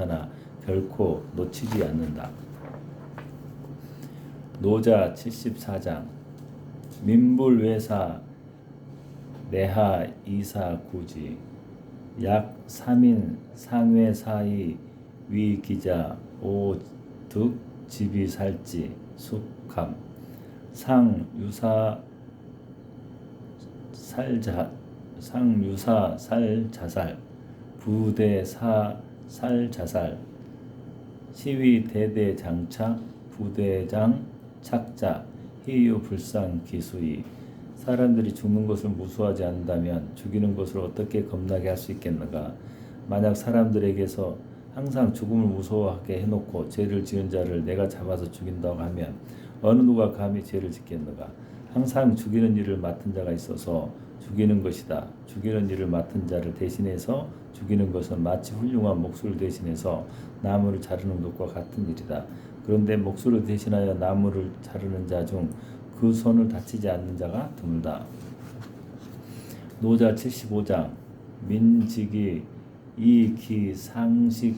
하나 결코 놓치지 않는다. 노자 74장 민불외사 내하 이사 구지 약 3인 상회 사이 위 기자 오득 집이 살지 숙함 상 유사 살자 상 유사 살자살 부대 사 살자살. 시위 대대 장착 부대장 착자 희유 불상 기수이 사람들이 죽는 것을 무수하지 않는다면 죽이는 것을 어떻게 겁나게 할 수 있겠는가? 만약 사람들에게서 항상 죽음을 무서워하게 해놓고 죄를 지은 자를 내가 잡아서 죽인다고 하면 어느 누가 감히 죄를 짓겠는가? 항상 죽이는 일을 맡은 자가 있어서 죽이는 것이다. 죽이는 일을 맡은 자를 대신해서 죽이는 것은 마치 훌륭한 목수를 대신해서 나무를 자르는 것과 같은 일이다. 그런데 목수를 대신하여 나무를 자르는 자 중 그 손을 다치지 않는 자가 드물다. 노자 75장 민직이 이기 상식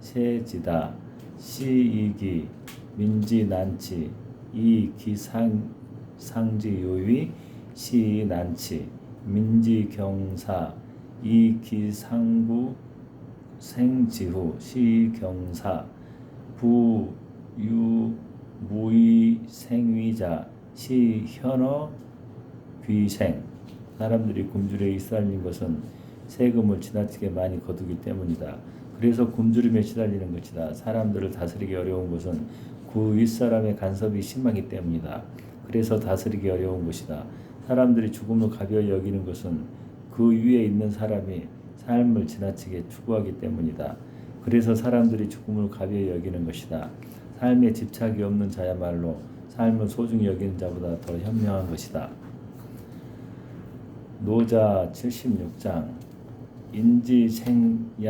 세지다 시이기 민지 난치 이기 상 상지 요위 시 난치 민지 경사 이기 상구 생지후 시 경사 부유 무의 생위자 시 현어 귀생 사람들이 굶주려 시달린 것은 세금을 지나치게 많이 거두기 때문이다. 그래서 굶주림에 시달리는 것이다. 사람들을 다스리기 어려운 것은 그 윗사람의 간섭이 심하기 때문이다. 그래서 다스리기 어려운 것이다. 사람들이 죽음을 가벼이 여기는 것은 그 위에 있는 사람이 삶을 지나치게 추구하기 때문이다. 그래서 사람들이 죽음을 가벼이 여기는 것이다. 삶에 집착이 없는 자야말로 삶을 소중히 여기는 자보다 더 현명한 것이다. 노자 76장 인지생야유약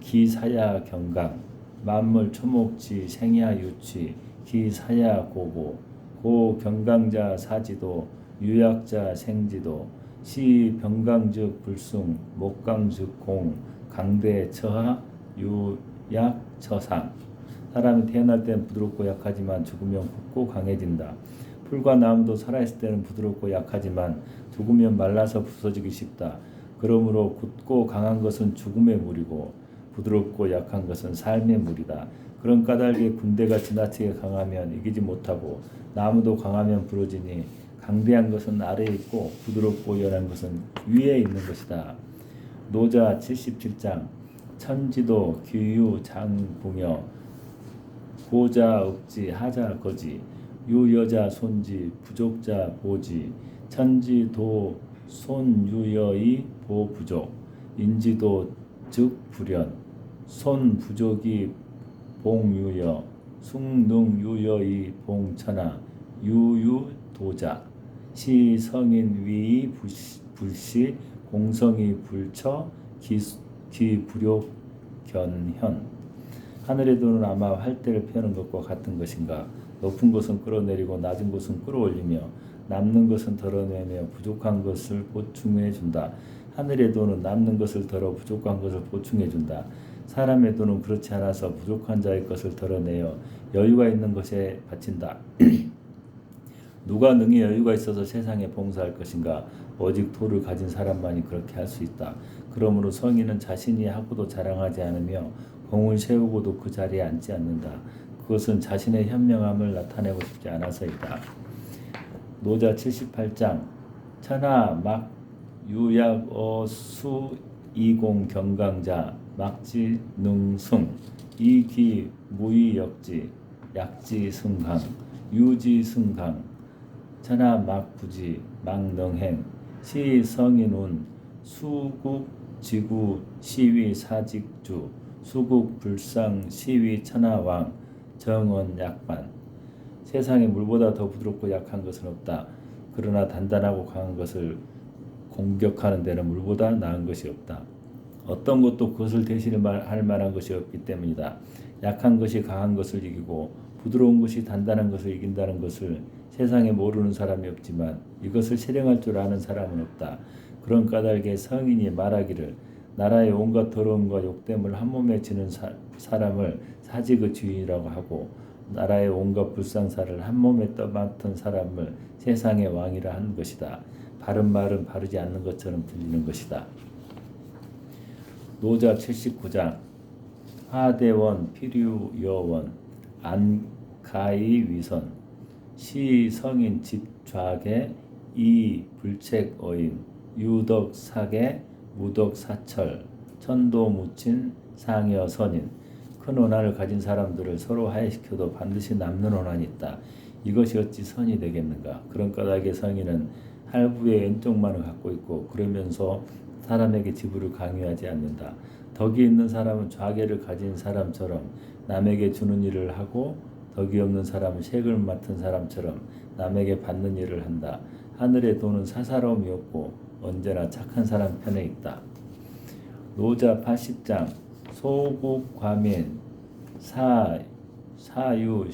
기사야 경강 만물 초목지 생야유치 기사야 고고 고 경강자 사지도 유약자 생지도 시 병강즉 불숭 목강즉 공 강대 처하 유약 처상 사람이 태어날 때는 부드럽고 약하지만 죽으면 굵고 강해진다. 풀과 나무도 살아있을 때는 부드럽고 약하지만 죽으면 말라서 부서지기 쉽다. 그러므로 굳고 강한 것은 죽음의 물이고 부드럽고 약한 것은 삶의 물이다. 그런 까닭에 군대가 지나치게 강하면 이기지 못하고 나무도 강하면 부러지니 강대한 것은 아래에 있고 부드럽고 연한 것은 위에 있는 것이다. 노자 77장 천지도 규유 장붕여 고자 억지 하자 거지 유여자 손지 부족자 보지 천지도 손유여의 보부족 인지도 즉 불연 손 부족이 봉유여 숭능유여의 봉천하 유유도자 시성인 위의 불시, 공성이 불처 기, 기불욕 견현 하늘의 돈은 아마 활대를 펴는 것과 같은 것인가 높은 것은 끌어내리고 낮은 것은 끌어올리며 남는 것은 덜어내며 부족한 것을 보충해 준다. 하늘의 돈은 남는 것을 덜어 부족한 것을 보충해 준다. 사람의 돈은 그렇지 않아서 부족한 자의 것을 덜어내어 여유가 있는 것에 바친다. 누가 능히 여유가 있어서 세상에 봉사할 것인가? 오직 도를 가진 사람만이 그렇게 할 수 있다. 그러므로 성인은 자신이 하고도 자랑하지 않으며 공을 세우고도 그 자리에 앉지 않는다. 그것은 자신의 현명함을 나타내고 싶지 않아서이다. 노자 78장 천하 막 유약 어수 이공 경강자 막지 능승 이기 무의역지 약지 승강 유지 승강 천하 막부지 막능행 시성인운 수국 지구 시위 사직주 수국 불상 시위 천하왕 정원 약반 세상에 물보다 더 부드럽고 약한 것은 없다. 그러나 단단하고 강한 것을 공격하는 데는 물보다 나은 것이 없다. 어떤 것도 그것을 대신할 만한 것이 없기 때문이다. 약한 것이 강한 것을 이기고 부드러운 것이 단단한 것을 이긴다는 것을 세상에 모르는 사람이 없지만 이것을 실행할 줄 아는 사람은 없다. 그런 까닭에 성인이 말하기를 나라의 온갖 더러움과 욕됨을 한 몸에 지는 사, 사람을 사직의 주인이라고 하고 나라의 온갖 불상사를 한 몸에 떠맡은 사람을 세상의 왕이라 하는 것이다. 바른 말은 바르지 않는 것처럼 들리는 것이다. 노자 79장 하대원 피류여원 안가이 위선 시성인 집좌계 이 불책어인 유덕사계 무덕사철 천도무친 상여선인 큰 원한을 가진 사람들을 서로 화해시켜도 반드시 남는 원한이 있다. 이것이 어찌 선이 되겠는가? 그런 까닭에 성인은 할부의 왼쪽만을 갖고 있고 그러면서 사람에게 지불을 강요하지 않는다. 덕이 있는 사람은 좌계를 가진 사람처럼 남에게 주는 일을 하고 덕이 없는 사람은 색을 맡은 사람처럼 남에게 받는 일을 한다. 하늘의 돈은 사사로움이 없고 언제나 착한 사람 편에 있다. 노자 80장 소국 과민 사 사유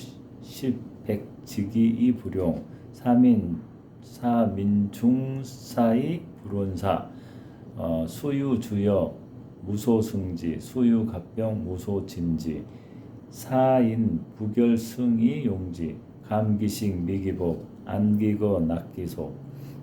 십백지기 이불용 사민 사민중사의 불원사 어, 수유주역 무소승지 수유갑병 무소진지 사인 부결승이 용지 감기식 미기복 안기거 낙기소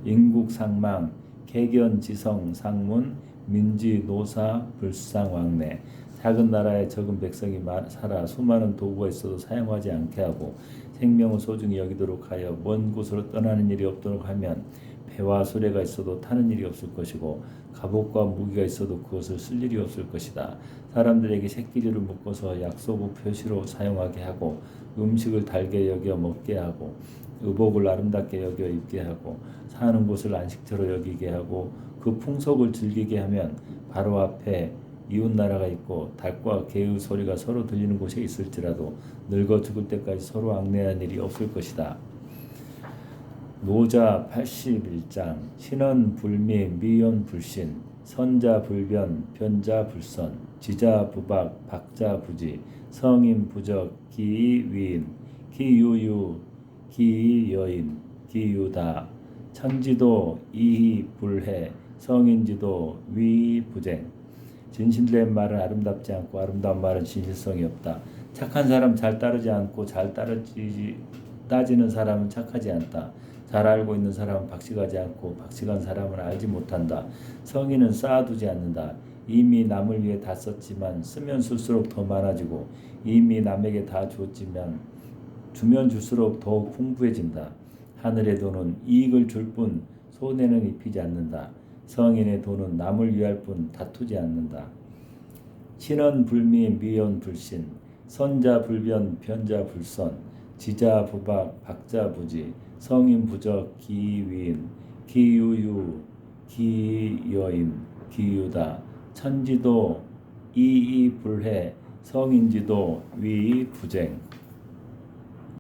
인국상망 개견지성 상문 민지 노사 불상왕래. 작은 나라에 적은 백성이 마- 살아 수많은 도구가 있어도 사용하지 않게 하고 생명을 소중히 여기도록 하여 먼 곳으로 떠나는 일이 없도록 하면 배와 수레가 있어도 타는 일이 없을 것이고 갑옷과 무기가 있어도 그것을 쓸 일이 없을 것이다. 사람들에게 새끼줄을 묶어서 약속의 표시로 사용하게 하고 음식을 달게 여겨 먹게 하고 의복을 아름답게 여겨 입게 하고 사는 곳을 안식처로 여기게 하고 그 풍속을 즐기게 하면 바로 앞에 이웃 나라가 있고 닭과 개의 소리가 서로 들리는 곳에 있을지라도 늙어 죽을 때까지 서로 악내한 일이 없을 것이다. 노자 81장 신원 불미 미연 불신 선자 불변 변자 불선 지자 부박 박자 부지 성인 부적 기이 위임 기유유 기이 여임 기유다 천지도 이희 불해 성인지도 위 부쟁 진실된 말은 아름답지 않고 아름다운 말은 진실성이 없다. 착한 사람 잘 따르지 않고 잘 따르지 따지는 사람은 착하지 않다. 잘 알고 있는 사람은 박식하지 않고 박식한 사람은 알지 못한다. 성인은 쌓아두지 않는다. 이미 남을 위해 다 썼지만 쓰면 쓸수록 더 많아지고 이미 남에게 다 주었지만 주면 줄수록 더욱 풍부해진다. 하늘의 돈은 이익을 줄 뿐 손해는 입히지 않는다. 성인의 돈은 남을 위할 뿐 다투지 않는다. 신원 불미 미연 불신 선자 불변 변자 불선 지자 부박 박자 부지 성인 부적 기위인 기유유 기여임 기유다 천지도 이이 불해 성인지도 위 부쟁